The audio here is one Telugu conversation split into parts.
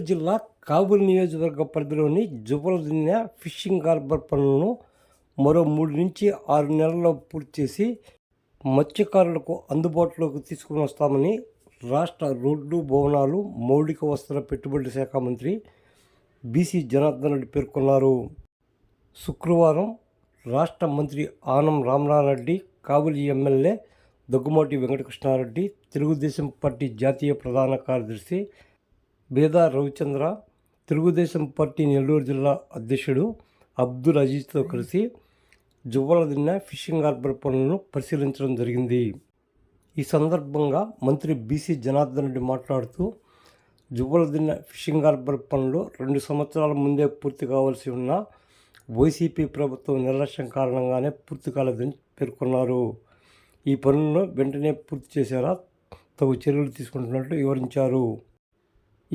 జిల్లా కాబూల్ నియోజకవర్గ పరిధిలోని జుబలదిన్న ఫిషింగ్ హార్బర్ పనులను మరో మూడు నుంచి ఆరు నెలల్లో పూర్తి చేసి మత్స్యకారులకు అందుబాటులోకి తీసుకుని వస్తామని రాష్ట్ర రోడ్లు భవనాలు మౌలిక వసతుల పెట్టుబడి శాఖ మంత్రి బీసీ జనార్దన్ రెడ్డి పేర్కొన్నారు. శుక్రవారం రాష్ట్ర మంత్రి ఆనం రామనారెడ్డి కాబూలి ఎమ్మెల్యే దగ్గుమాటి వెంకటకృష్ణారెడ్డి తెలుగుదేశం పార్టీ జాతీయ ప్రధాన కార్యదర్శి బేదా రవిచంద్ర తెలుగుదేశం పార్టీ నెల్లూరు జిల్లా అధ్యక్షుడు అబ్దుల్ అజీజ్తో కలిసి జువ్వలదిన్న ఫిషింగ్ హార్బర్ పనులను పరిశీలించడం జరిగింది. ఈ సందర్భంగా మంత్రి బీసీ జనార్దన్ రెడ్డి మాట్లాడుతూ జువ్వలదిన్న ఫిషింగ్ హార్బర్ పనులు రెండు సంవత్సరాల ముందే పూర్తి కావాల్సి ఉన్న వైసీపీ ప్రభుత్వం నిర్లక్ష్యం కారణంగానే పూర్తి కాలేదని పేర్కొన్నారు. ఈ పనులను వెంటనే పూర్తి చేసేలా తగు చర్యలు తీసుకుంటున్నట్లు వివరించారు.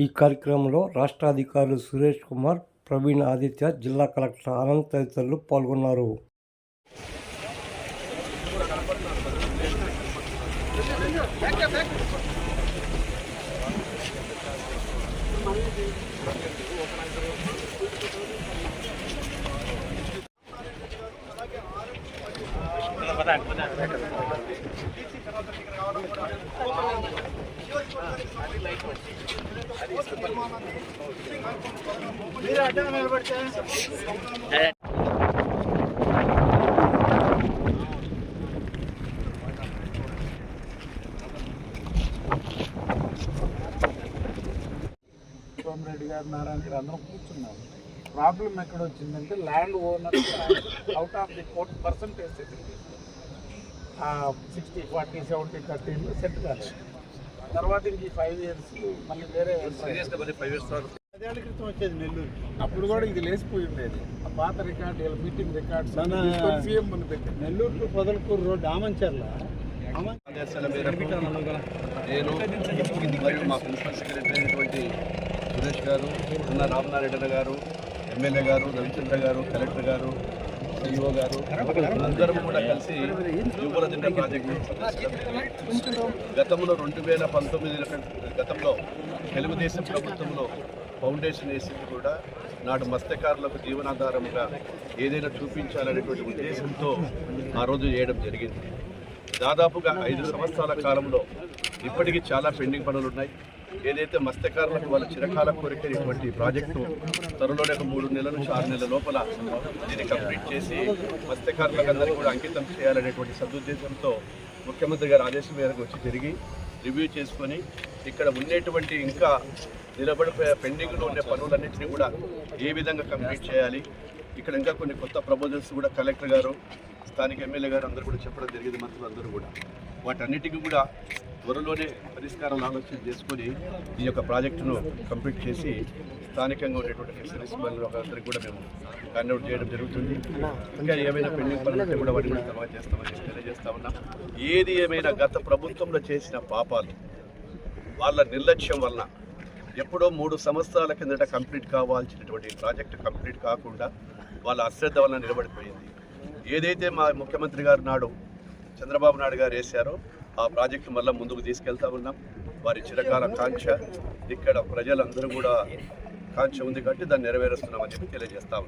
ఈ కార్యక్రమంలో రాష్ట్ర అధికారులు సురేష్ కుమార్ ప్రవీణ్ ఆదిత్య జిల్లా కలెక్టర్ ఆనంద్ తదితరులు పాల్గొన్నారు. రెడ్డి గారు నారాయణ గారు అందరం కూర్చున్నారు ప్రాబ్లం ఎక్కడ వచ్చిందంటే land owner out of the forty percentage sixty forty seventy thirty set కాలేదు. తర్వాత ఇంక ఫైవ్ ఇయర్స్ మళ్ళీ వేరే పదేళ్ళ క్రితం వచ్చేది నెల్లూరు. అప్పుడు కూడా ఇది లేచిపోయి ఉండేది. ఆ పాత రికార్డు ఇలా మీటింగ్ రికార్డ్స్ సీఎం మన పెట్టి నెల్లూరు టు పొదలకూరు రోడ్డు ఆమంచర్ల. నేను మరియు మా ప్రిన్సిపల్ సెక్రటరీ అయినటువంటి సురేష్ గారు ఉన్న రామనారాయణ గారు ఎమ్మెల్యే గారు రవిచంద్ర గారు కలెక్టర్ గారు సిఇఓ గారు అందరం కూడా కలిసి యువల దిన్న ప్రాజెక్టు గతంలో రెండు వేల పంతొమ్మిది గతంలో తెలుగుదేశం ప్రభుత్వంలో ఫౌండేషన్ వేసింది కూడా నాడు మత్స్యకారులకు జీవనాధారంగా ఏదైనా చూపించాలనేటువంటి ఉద్దేశంతో ఆ రోజు చేయడం జరిగింది. దాదాపుగా ఐదు సంవత్సరాల కాలంలో ఇప్పటికీ చాలా పెండింగ్ పనులు ఉన్నాయి. ఏదైతే మత్స్యకారులకు వాళ్ళ చిరకాల కోరికైనటువంటి ప్రాజెక్టు త్వరలోనే ఒక మూడు నెలల నుంచి ఆరు నెలల లోపల దీన్ని కంప్లీట్ చేసి మత్స్యకారులకు అందరికీ కూడా అంకితం చేయాలనేటువంటి సదుద్దేశంతో ముఖ్యమంత్రి గారి ఆదేశం మేరకు వచ్చి తిరిగి రివ్యూ చేసుకొని ఇక్కడ ఉండేటువంటి ఇంకా నిలబడిపోయే పెండింగ్లో ఉండే పనులన్నింటినీ కూడా ఏ విధంగా కంప్లీట్ చేయాలి? ఇక్కడ ఇంకా కొన్ని కొత్త ప్రపోజల్స్ కూడా కలెక్టర్ గారు స్థానిక ఎమ్మెల్యే గారు అందరూ కూడా చెప్పడం జరిగింది మంత్రులు అందరూ కూడా. వాటన్నిటికీ కూడా త్వరలోనే పరిష్కారాలు ఆలోచన చేసుకొని ఈ యొక్క ప్రాజెక్టును కంప్లీట్ చేసి స్థానికంగా ఉండేటువంటి ఫిషరీస్ అందరికీ కూడా మేము హ్యాండ్అవుట్ చేయడం జరుగుతుంది. ఇంకా ఏమైనా పెండింగ్ పనులు ఉంటే కూడా వాటిని కూడా తర్వాత చేస్తామని చెప్పి తెలియజేస్తా ఉన్నాం. ఏది ఏమైనా గత ప్రభుత్వంలో చేసిన పాపాలు వాళ్ళ నిర్లక్ష్యం వలన ఎప్పుడో మూడు సంవత్సరాల కిందట కంప్లీట్ కావాల్సినటువంటి ప్రాజెక్టు కంప్లీట్ కాకుండా వాళ్ళ అశ్రద్ధ వలన నిలబడిపోయింది. ఏదైతే మా ముఖ్యమంత్రి గారు నాడు చంద్రబాబు నాయుడు గారు వేశారో. ఆ ప్రాజెక్టు మళ్ళీ ముందుకు తీసుకెళ్తా ఉన్నాం. వారి చిరకాల కాంక్ష. ఇక్కడ ప్రజలందరూ కూడా కాంక్ష ఉంది కాబట్టి దాన్ని నెరవేరుస్తున్నామని చెప్పి తెలియజేస్తా ఉన్నాం.